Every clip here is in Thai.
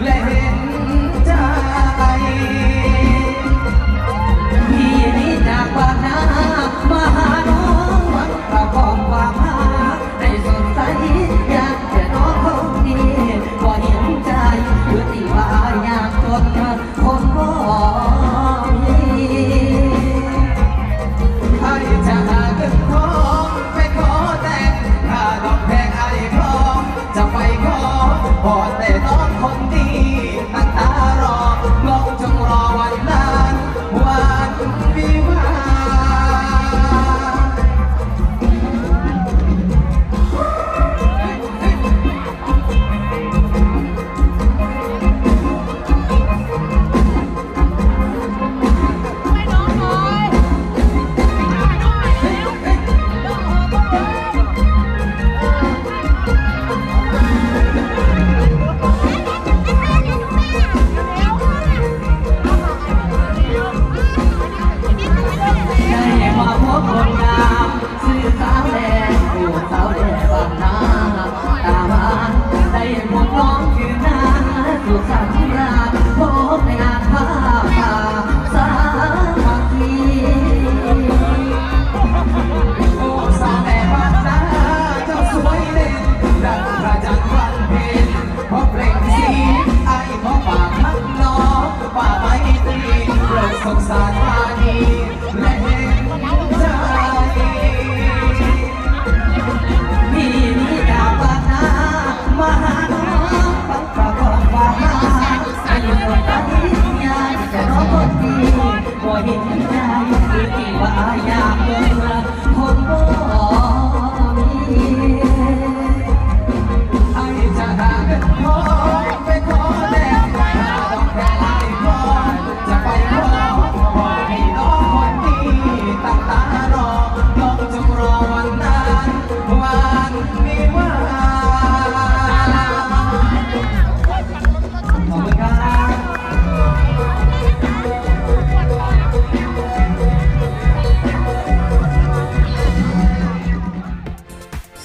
let me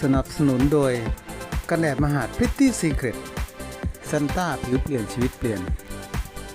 สนับสนุนโดยกันแดดมหาดพิตตี้ซีเครตซันต้าผิวเปลี่ยนชีวิตเปลี่ยน